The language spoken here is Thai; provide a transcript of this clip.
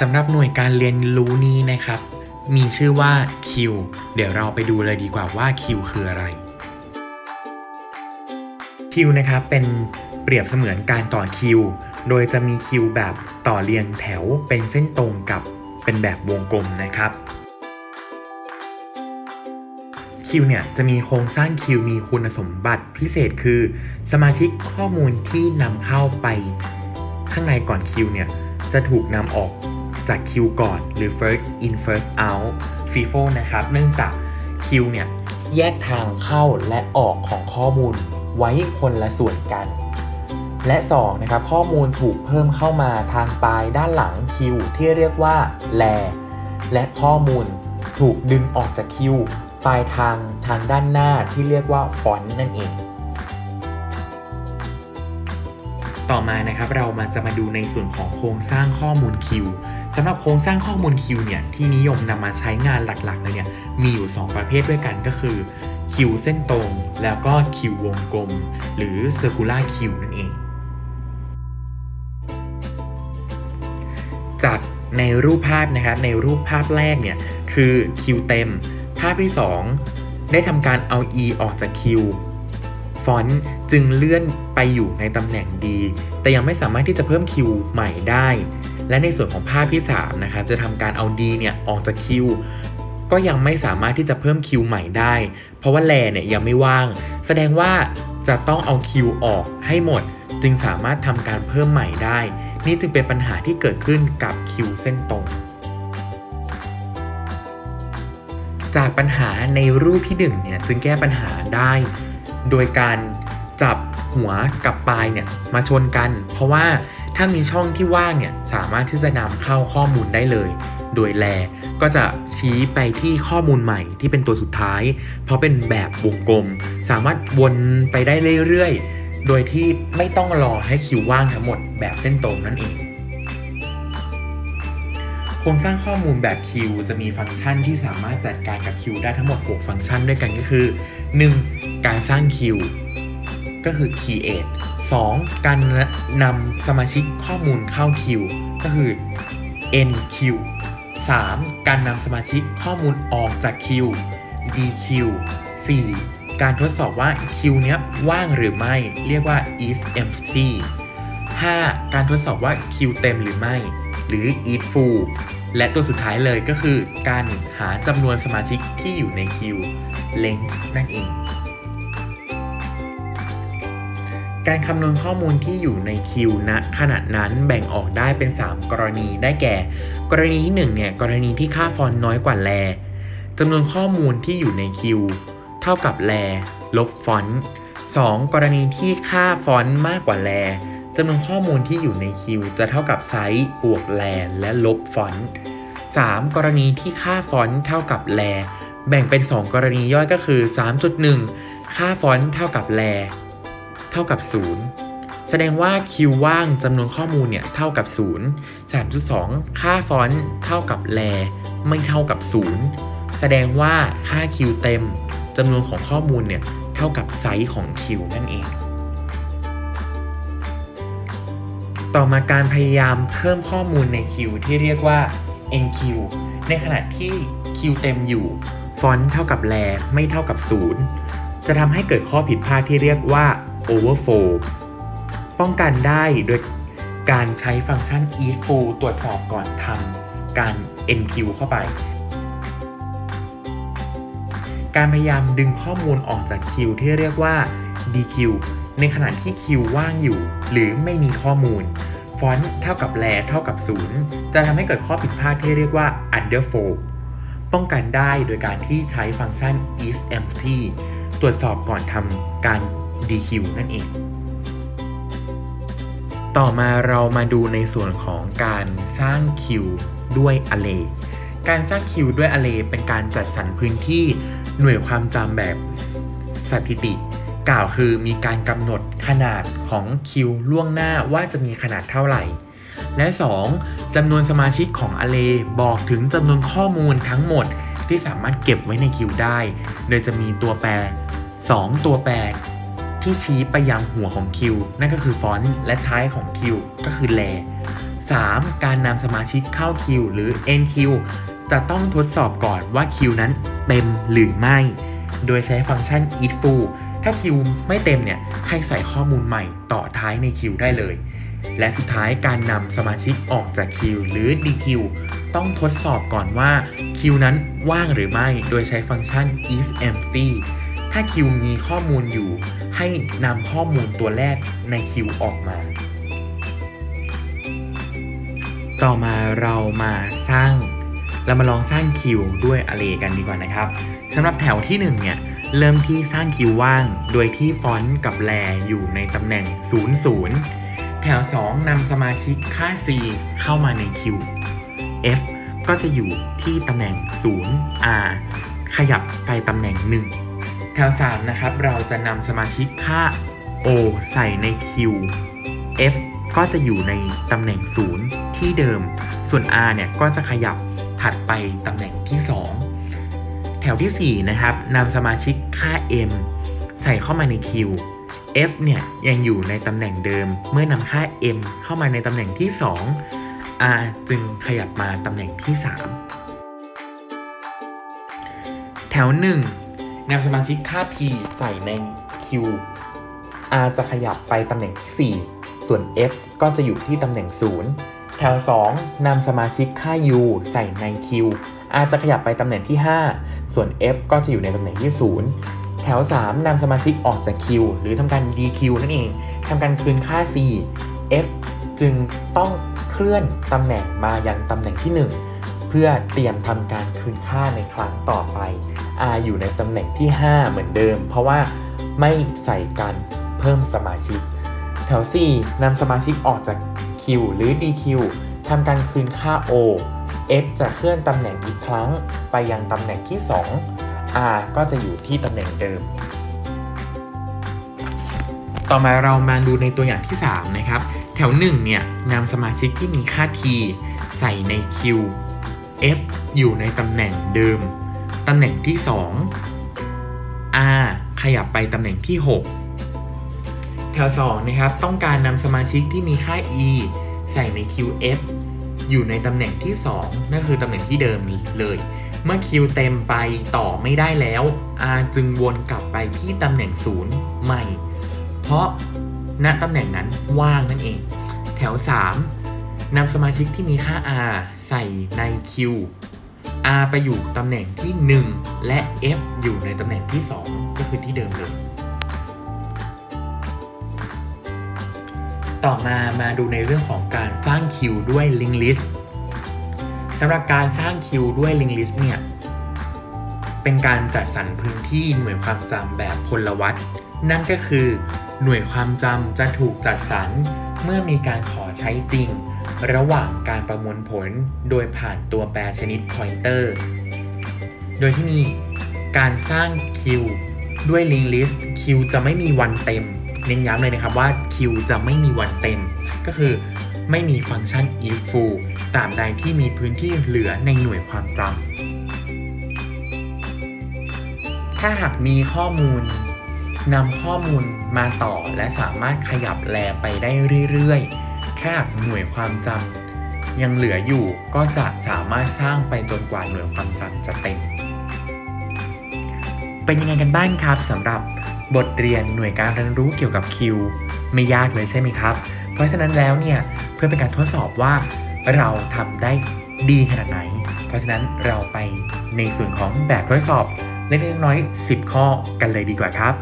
สำหรับหน่วยการเรียนรู้นี้นะครับ มีชื่อว่า Q เดี๋ยวเราไปดูเลยดีกว่าว่า Q คืออะไร Q นะครับเป็นเปรียบเสมือนการต่อคิว โดยจะมีคิวแบบต่อเรียงแถวเป็นเส้นตรงกับเป็นแบบวงกลมนะครับคิวเนี่ยจะมีโครงสร้างคิวมีคุณสมบัติพิเศษคือ สมาชิกข้อมูลที่นำเข้าไป ข้างในก่อนคิวเนี่ยจะถูกนำออก จากคิวก่อน หรือ first in first out FIFO นะครับ เนื่องจากคิวเนี่ยแยกทางเข้าและออกของข้อมูลไว้คนละส่วนกัน และ2นะครับข้อมูลถูกเพิ่มเข้ามาทางปลายด้านหลังคิวที่เรียกว่าแลและข้อมูลถูกดึงออกจากคิวปลายทางทางด้านหน้าที่เรียกว่าฟอนต์นั่นเอง ต่อมานะครับเรามาจะมาดูในส่วนของโครงสร้างข้อมูลคิว สำหรับโครงสร้างข้อมูลคิวเนี่ยที่นิยมนำมาใช้งานหลักๆเลยเนี่ยมีอยู่ 2 ประเภทด้วยกันก็คือคิวเส้นตรง แล้วก็คิววงกลม หรือ circular queue นั่นเอง จากในรูปภาพนะครับในรูปภาพแรกเนี่ยคือคิวเต็ม ภาพที่ 2 ได้ทำการเอา e ออกจากคิว ฟอนต์จึงเลื่อนไปอยู่ในตำแหน่งดี แต่ยังไม่สามารถที่จะเพิ่มคิวใหม่ได้ และในส่วนของภาพที่3นะครับจะทำการเอา d เนี่ยออกจากคิวก็ยังไม่สามารถที่จะเพิ่มคิวใหม่ได้ เพราะว่าแลเนี่ยยังไม่ว่าง แสดงว่าจะต้องเอาคิวออกให้หมด จึงสามารถทำการเพิ่มใหม่ได้ นี่จึงเป็นปัญหาที่เกิดขึ้นกับคิวเส้นตรง จากปัญหาในรูปที่1เนี่ยจึงแก้ปัญหาได้ โดยการจับหัวกับปลายเนี่ยมาชนกัน เพราะว่าถ้ามีช่องที่ว่างเนี่ยสามารถที่จะนำเข้าข้อมูลได้เลย โดยแลก็จะชี้ไปที่ข้อมูลใหม่ที่เป็นตัวสุดท้าย เพราะเป็นแบบวงกลม สามารถวนไปได้เรื่อยๆ โดยที่ไม่ต้องรอให้คิวว่างทั้งหมดแบบเส้นตรงนั่นเอง ครงสร้างข้อมูลแบบคิวจะมีฟังก์ชันที่สามารถจัดการกับคิวได้ทั้งหมด 6 ฟังก์ชันด้วยกันก็คือ 1. การสร้างคิวก็คือ create 2. การนำสมาชิกข้อมูลเข้าคิวก็คือ enq 3. การนำสมาชิกข้อมูลออกจากคิว dq 4. การทดสอบว่าคิวเนี้ยว่างหรือไม่ เรียกว่า is empty 5. การทดสอบว่าคิวเต็มหรือไม่ หรือ is full และตัวสุดท้ายเลยก็คือการหาจำนวนสมาชิกที่อยู่ในคิว length นั่นเอง การคำนวณข้อมูลที่อยู่ในคิวณขณะนั้นแบ่งออกได้เป็น 3 กรณีได้แก่ กรณีที่1เนี่ยกรณีที่ค่าฟอนต์น้อยกว่าแลจำนวนข้อมูลที่อยู่ในคิว เท่ากับแล ลบฟอนต์ 2. กรณีที่ค่าฟอนต์มากกว่าแล จำนวนข้อมูลที่อยู่ในคิวจะเท่ากับไซส์บวกแลและลบฟอนต์ 3. กรณีที่ค่าฟอนต์เท่ากับแล แบ่งเป็น 2 กรณีย่อยก็คือ 3.1 ค่าฟอนต์เท่ากับแล เท่ากับ 0 แสดงว่าคิวว่างจำนวนข้อมูลเนี่ยเท่ากับ 0 3.2 ค่าฟอนต์เท่ากับแล ไม่เท่ากับ 0 แสดงว่าค่าคิวเต็มจำนวนของข้อมูลเนี่ยเท่ากับไซส์ของคิวนั่นเอง ต่อมาการพยายามเพิ่มข้อมูลในคิวที่เรียกว่า NQ ในขณะที่คิวเต็มอยู่ ฟอนต์เท่ากับแลไม่เท่ากับ 0 จะทำให้เกิดข้อผิดพลาดที่เรียกว่า overflow ป้องกันได้โดยการใช้ฟังก์ชัน is full ตรวจสอบก่อนทำการ NQ เข้าไป การพยายามดึงข้อมูลออกจากคิวที่เรียกว่า DQ ในขณะที่คิวว่างอยู่ หรือไม่มีข้อมูล ฟอนต์เท่ากับแลเท่ากับ 0 จะทำให้เกิดข้อผิดพลาดที่เรียกว่า underflow ป้องกันได้โดยการที่ใช้ฟังก์ชัน is empty ตรวจสอบก่อนทำการ DQ นั่นเอง ต่อมาเรามาดูในส่วนของการสร้างคิวด้วย array การสร้างคิวด้วย array เป็นการจัดสรรพื้นที่หน่วยความจำแบบสถิติ กล่าวคือมีการกำหนดขนาดของคิวล่วงหน้าว่าจะมีขนาดเท่าไหร่ และ 2. จำนวนสมาชิกของ array บอกถึงจำนวนข้อมูลทั้งหมดที่สามารถเก็บไว้ในคิวได้ โดยจะมีตัวแปร 2 ตัวแปรที่ชี้ไปยังหัวของคิวนั่นก็คือฟอนต์และท้ายของคิวก็คือแล 3. การนำสมาชิกเข้าคิวหรือ end queue จะต้องทดสอบก่อนว่าคิวนั้นเต็มหรือไม่ โดยใช้ฟังก์ชัน eat full ถ้าคิวไม่เต็มเนี่ยให้ใส่ข้อมูลใหม่ต่อท้ายในคิวได้เลย และสุดท้ายการนำสมาชิกออกจากคิวหรือ dequeue ต้องทดสอบก่อนว่าคิวนั้นว่างหรือไม่โดยใช้ฟังก์ชัน is empty ถ้าคิวมีข้อมูลอยู่ ให้นำข้อมูลตัวแรกในคิวออกมา ต่อมาเรามาสร้าง เรามาลองสร้างคิวด้วย array กันดีกว่านะครับสำหรับแถวที่1เนี่ย เริ่มที่สร้างคิวว่าง โดยที่ฟอนต์กับแลอยู่ในตำแหน่ง 00 แถว 2นำสมาชิกค่า c เข้ามาในคิว f ก็จะอยู่ที่ตำแหน่ง 0 r ขยับไปตำแหน่ง 1 แถว 3 นะครับ เราจะนำสมาชิกค่า o ใส่ในคิว f ก็จะอยู่ในตำแหน่ง 0 ที่เดิม ส่วน r เนี่ยก็จะขยับถัดไปตำแหน่งที่ 2 ถวที่ 4 นะครับนำสมาชิกค่า m ใส่เข้ามาในคิว f เนี่ยยังอยู่ในตำแหน่งเดิม เมื่อนำค่า m เข้ามาในตำแหน่งที่ 2 r จึงขยับมาตำแหน่งที่ 3 แถว 1นำสมาชิกค่า p ใส่ในคิว r จะขยับไปตำแหน่งที่ 4 ส่วน f ก็จะอยู่ที่ตำแหน่ง 0 แถว 2นำสมาชิกค่า u ใส่ใน q r จะขยับไปตำแหน่งที่ 5 ส่วน f ก็จะอยู่ในตำแหน่งที่ 0 แถว 3นำสมาชิกออกจาก q หรือทำการ dq นั่นเองทำการคืนค่า c f จึงต้องเคลื่อนตำแหน่งมายังตำแหน่งที่ 1 เพื่อเตรียมทำการคืนค่าในครั้งต่อไป r อยู่ในตำแหน่งที่ 5 เหมือนเดิม เพราะว่าไม่ใส่การเพิ่มสมาชิก แถว 4นำสมาชิกออกจาก Q หรือ DQ ทำการคืนค่า O F จะเคลื่อนตำแหน่งอีกครั้งไปยังตำแหน่งที่ 2 R ก็จะอยู่ที่ตำแหน่งเดิม ต่อมาเรามาดูในตัวอย่างที่ 3 นะครับ แถว 1 เนี่ยนำสมาชิกที่มีค่า T ใส่ใน Q F อยู่ในตำแหน่งเดิม ตำแหน่งที่ 2 R ขยับไปตำแหน่งที่ 6 แถว 2 นะครับ ต้องการนำสมาชิกที่มีค่า e ใส่ใน qf อยู่ในตำแหน่งที่ 2 นั่นคือตำแหน่งที่เดิมเลย เมื่อ q เต็มไปต่อไม่ได้แล้ว r จึงวนกลับไปที่ตำแหน่ง0ใหม่ เพราะณตำแหน่งนั้นว่างนั่นเอง แถว 3นำสมาชิกที่มีค่า r ใส่ใน q r ไปอยู่ตำแหน่งที่ 1 และ f อยู่ในตำแหน่งที่ 2 ก็คือที่เดิมเลย ต่อมามาดูในเรื่องของการสร้างคิวด้วย Link List สำหรับการสร้างคิวด้วย Link List เนี่ยเป็นการจัดสรรพื้นที่หน่วยความจำแบบพลวัตนั่นก็คือหน่วยความจำจะถูกจัดสรรเมื่อมีการขอใช้จริง ระหว่างการประมวลผลโดยผ่านตัวแปรชนิด pointer โดยที่มีการสร้างคิวด้วย link list คิวจะไม่มีวันเต็ม เน้นย้ำเลยนะครับว่าคิวจะไม่มีวันเต็ม ก็คือไม่มีฟังก์ชัน if full ตามใดที่มีพื้นที่เหลือในหน่วยความจำถ้าหากมีข้อมูลนำข้อมูลมาต่อและสามารถขยับแลไปได้เรื่อยๆถ้าหากหน่วยความจำยังเหลืออยู่ก็จะสามารถสร้างไปจนกว่าหน่วยความจำจะเต็ม เป็นยังไงกันบ้างครับสำหรับ บทเรียนหน่วยการเรียนรู้เกี่ยวกับคิวไม่ยากเลยใช่ไหมครับ เพราะฉะนั้นแล้วเนี่ยเพื่อเป็นการทดสอบว่าเราทำได้ดีขนาดไหน เพราะฉะนั้นเราไปในส่วนของแบบทดสอบเล็กๆน้อยๆ10 ข้อกันเลยดีกว่าครับ